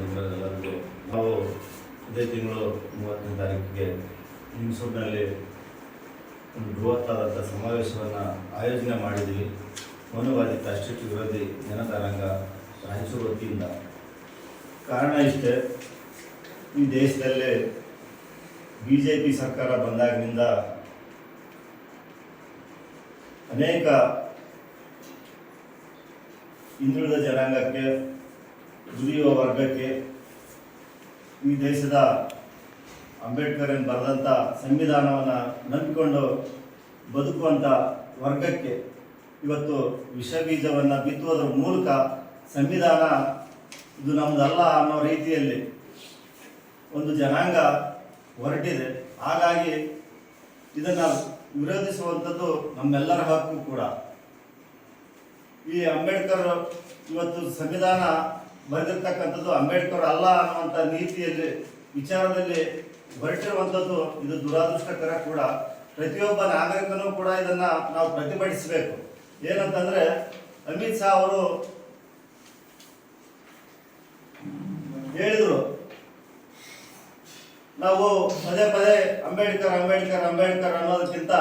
ಮಿತ್ರರೆಲ್ಲರಿಗೂ ನಾವು ಇದೇ ತಿಂಗಳು ಮೂವತ್ತನೇ ತಾರೀಕಿಗೆ ಲಿಂಗಸೂರಿನಲ್ಲಿ ಒಂದು ಬೃಹತ್ತಾದಂಥ ಸಮಾವೇಶವನ್ನು ಆಯೋಜನೆ ಮಾಡಿದ್ವಿ. ಮನುವಾದಿ ರಾಷ್ಟ್ರೀಯ ವಿರೋಧಿ ಜನತಾರಂಗ ರಾಯಚೂರು ವತಿಯಿಂದ. ಕಾರಣ ಇಷ್ಟೇ, ಈ ದೇಶದಲ್ಲೇ ಬಿ ಜೆ ಪಿ ಸರ್ಕಾರ ಬಂದಾಗಿನಿಂದ ಅನೇಕ ಹಿಂದುಳಿದ ಜನಾಂಗಕ್ಕೆ ದುಡಿಯುವ ವರ್ಗಕ್ಕೆ ಈ ದೇಶದ ಅಂಬೇಡ್ಕರ್ ಏನು ಬರೆದಂಥ ಸಂವಿಧಾನವನ್ನು ನಂಬಿಕೊಂಡು ಬದುಕುವಂಥ ವರ್ಗಕ್ಕೆ ಇವತ್ತು ವಿಷಬೀಜವನ್ನು ಬಿತ್ತುವುದರ ಮೂಲಕ ಸಂವಿಧಾನ ಇದು ನಮ್ಮದಲ್ಲ ಅನ್ನೋ ರೀತಿಯಲ್ಲಿ ಒಂದು ಜನಾಂಗ ಹೊರಟಿದೆ. ಹಾಗಾಗಿ ಇದನ್ನು ವಿರೋಧಿಸುವಂಥದ್ದು ನಮ್ಮೆಲ್ಲರ ಹಕ್ಕು ಕೂಡ. ಈ ಅಂಬೇಡ್ಕರ್ ಇವತ್ತು ಸಂವಿಧಾನ ಬರೆದಿರ್ತಕ್ಕಂಥದ್ದು ಅಂಬೇಡ್ಕರ್ ಅಲ್ಲ ಅನ್ನುವಂಥ ನೀತಿಯಲ್ಲಿ, ವಿಚಾರದಲ್ಲಿ ಹೊರಟಿರುವಂಥದ್ದು ಇದು ದುರಾದೃಷ್ಟಕರ ಕೂಡ. ಪ್ರತಿಯೊಬ್ಬ ನಾಗರಿಕನೂ ಕೂಡ ಇದನ್ನ ನಾವು ಪ್ರತಿಭಟಿಸಬೇಕು. ಏನಂತಂದ್ರೆ, ಅಮಿತ್ ಶಾ ಅವರು ಹೇಳಿದರು, ನಾವು ಪದೇ ಪದೇ ಅಂಬೇಡ್ಕರ್ ಅಂಬೇಡ್ಕರ್ ಅಂಬೇಡ್ಕರ್ ಅನ್ನೋದಕ್ಕಿಂತ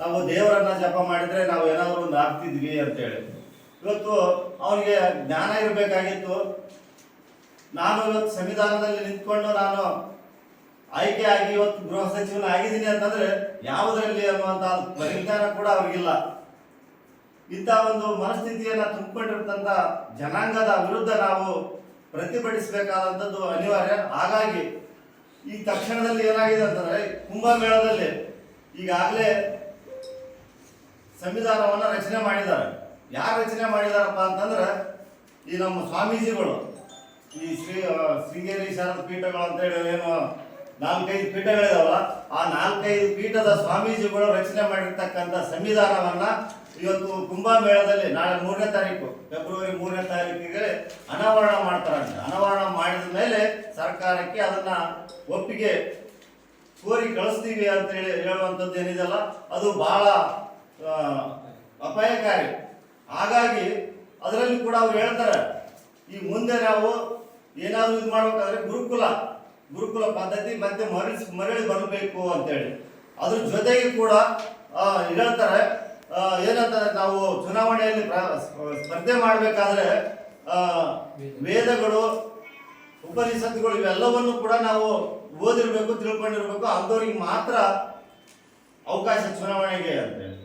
ನಾವು ದೇವರನ್ನ ಜಪ ಮಾಡಿದ್ರೆ ನಾವು ಏನಾದರೂ ಆಗ್ತಿದ್ವಿ ಅಂತೇಳಿ. ಇವತ್ತು ಅವನಿಗೆ ಜ್ಞಾನ ಇರಬೇಕಾಗಿತ್ತು. ನಾನು ಇವತ್ತು ಸಂವಿಧಾನದಲ್ಲಿ ನಿಂತ್ಕೊಂಡು ನಾನು ಆಯ್ಕೆ ಆಗಿ ಇವತ್ತು ಗೃಹ ಸಚಿವನ ಆಗಿದ್ದೀನಿ ಅಂತಂದ್ರೆ ಯಾವುದರಲ್ಲಿ ಅನ್ನುವಂಥ ಪರಿಜ್ಞಾನ ಕೂಡ ಅವ್ರಿಗಿಲ್ಲ. ಇಂಥ ಒಂದು ಮನಸ್ಥಿತಿಯನ್ನ ತುಂಬಿಕೊಂಡಿರ್ತಂಥ ಜನಾಂಗದ ವಿರುದ್ಧ ನಾವು ಪ್ರತಿಭಟಿಸಬೇಕಾದಂಥದ್ದು ಅನಿವಾರ್ಯ. ಹಾಗಾಗಿ ಈ ತಕ್ಷಣದಲ್ಲಿ ಏನಾಗಿದೆ ಅಂತಂದ್ರೆ ಕುಂಭಮೇಳದಲ್ಲಿ ಈಗಾಗಲೇ ಸಂವಿಧಾನವನ್ನ ರಚನೆ ಮಾಡಿದ್ದಾರೆ. ಯಾರು ರಚನೆ ಮಾಡಿದಾರಪ್ಪ ಅಂತಂದ್ರೆ ಈ ನಮ್ಮ ಸ್ವಾಮೀಜಿಗಳು. ಈ ಶ್ರೀ ಶೃಂಗೇರಿ ಶಾರದ ಪೀಠಗಳು ಅಂತೇಳಿ ಏನು ನಾಲ್ಕೈದು ಪೀಠಗಳಿದಾವಲ್ಲ, ಆ ನಾಲ್ಕೈದು ಪೀಠದ ಸ್ವಾಮೀಜಿಗಳು ರಚನೆ ಮಾಡಿರ್ತಕ್ಕಂಥ ಸಂವಿಧಾನವನ್ನ ಇವತ್ತು ಕುಂಭಮೇಳದಲ್ಲಿ ನಾಳೆ ಮೂರನೇ ತಾರೀಕು, ಫೆಬ್ರವರಿ ಮೂರನೇ ತಾರೀಕಿಗೆ ಅನಾವರಣ ಮಾಡ್ತಾರಂತೆ. ಅನಾವರಣ ಮಾಡಿದ ಮೇಲೆ ಸರ್ಕಾರಕ್ಕೆ ಅದನ್ನ ಒಪ್ಪಿಗೆ ಕೋರಿ ಕಳಿಸ್ತೀವಿ ಅಂತ ಹೇಳಿ ಹೇಳುವಂಥದ್ದು ಏನಿದೆಲ್ಲ ಅದು ಬಹಳ ಅಪಾಯಕಾರಿ. ಹಾಗಾಗಿ ಅದರಲ್ಲಿ ಕೂಡ ಅವ್ರು ಹೇಳ್ತಾರೆ, ಈ ಮುಂದೆ ನಾವು ಏನಾದ್ರು ಇದು ಮಾಡ್ಬೇಕಾದ್ರೆ ಗುರುಕುಲ ಗುರುಕುಲ ಪದ್ಧತಿ ಮತ್ತೆ ಮರಳಿ ಮರಳಿ ಬರಬೇಕು ಅಂತೇಳಿ. ಅದ್ರ ಜೊತೆಗೆ ಕೂಡ ಹೇಳ್ತಾರೆ ಏನಂತಾರೆ ನಾವು ಚುನಾವಣೆಯಲ್ಲಿ ಪ್ರ- ಸ್ಪರ್ಧೆ ಮಾಡಬೇಕಾದ್ರೆ ವೇದಗಳು, ಉಪನಿಷತ್ತುಗಳು ಇವೆಲ್ಲವನ್ನು ಕೂಡ ನಾವು ಓದಿರ್ಬೇಕು, ತಿಳ್ಕೊಂಡಿರ್ಬೇಕು, ಅಂಥವ್ರಿಗೆ ಮಾತ್ರ ಅವಕಾಶ ಚುನಾವಣೆಗೆ ಅಂತೇಳಿ.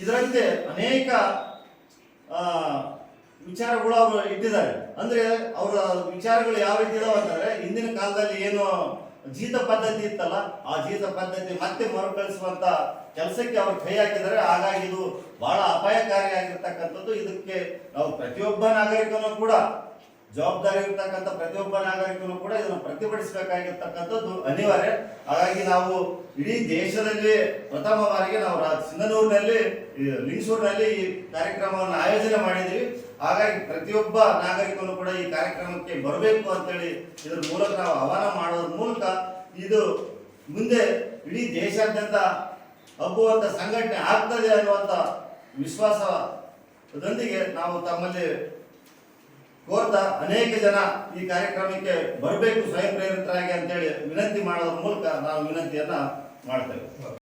ಇದರಂತೆ ಅನೇಕ ವಿಚಾರಗಳು ಅವರು ಇಟ್ಟಿದ್ದಾರೆ. ಅಂದ್ರೆ ಅವರ ವಿಚಾರಗಳು ಯಾವ ರೀತಿ ಇದಾವೆ ಅಂತಂದ್ರೆ, ಹಿಂದಿನ ಕಾಲದಲ್ಲಿ ಏನು ಜೀತ ಪದ್ಧತಿ ಇತ್ತಲ್ಲ, ಆ ಜೀತ ಪದ್ಧತಿ ಮತ್ತೆ ಮರುಕಳಿಸುವಂತ ಕೆಲಸಕ್ಕೆ ಅವರು ಕೈ ಹಾಕಿದ್ದಾರೆ. ಹಾಗಾಗಿ ಇದು ಬಹಳ ಅಪಾಯಕಾರಿಯಾಗಿರ್ತಕ್ಕಂಥದ್ದು. ಇದಕ್ಕೆ ನಾವು ಪ್ರತಿಯೊಬ್ಬ ನಾಗರಿಕನೂ ಕೂಡ ಜವಾಬ್ದಾರಿ ಇರ್ತಕ್ಕಂಥ ಪ್ರತಿಯೊಬ್ಬ ನಾಗರಿಕರು ಕೂಡ ಇದನ್ನು ಪ್ರತಿಭಟಿಸಬೇಕಾಗಿರ್ತಕ್ಕಂಥದ್ದು ಅನಿವಾರ್ಯ. ಹಾಗಾಗಿ ನಾವು ಇಡೀ ದೇಶದಲ್ಲಿ ಪ್ರಥಮ ಬಾರಿಗೆ ನಾವು ಸಿಂಧನೂರಿನಲ್ಲಿ, ಈ ಲಿಂಗಸೂರಿನಲ್ಲಿ ಈ ಕಾರ್ಯಕ್ರಮವನ್ನು ಆಯೋಜನೆ ಮಾಡಿದ್ದೀವಿ. ಹಾಗಾಗಿ ಪ್ರತಿಯೊಬ್ಬ ನಾಗರಿಕನು ಕೂಡ ಈ ಕಾರ್ಯಕ್ರಮಕ್ಕೆ ಬರಬೇಕು ಅಂತೇಳಿ ಇದ್ರ ಮೂಲಕ ನಾವು ಆಹ್ವಾನ ಮಾಡೋದ್ರ ಮೂಲಕ ಇದು ಮುಂದೆ ಇಡೀ ದೇಶಾದ್ಯಂತ ಹಬ್ಬುವಂಥ ಸಂಘಟನೆ ಆಗ್ತದೆ ಅನ್ನುವಂಥ ವಿಶ್ವಾಸದೊಂದಿಗೆ ನಾವು ತಮ್ಮಲ್ಲಿ ಕೋರ್ತಾ ಅನೇಕ ಜನ ಈ ಕಾರ್ಯಕ್ರಮಕ್ಕೆ ಬರಬೇಕು ಸ್ವಯಂ ಪ್ರೇರಿತರಾಗಿ ಅಂತೇಳಿ ವಿನಂತಿ ಮಾಡೋದ್ರ ಮೂಲಕ ನಾವು ವಿನಂತಿಯನ್ನ ಮಾಡ್ತೇವೆ.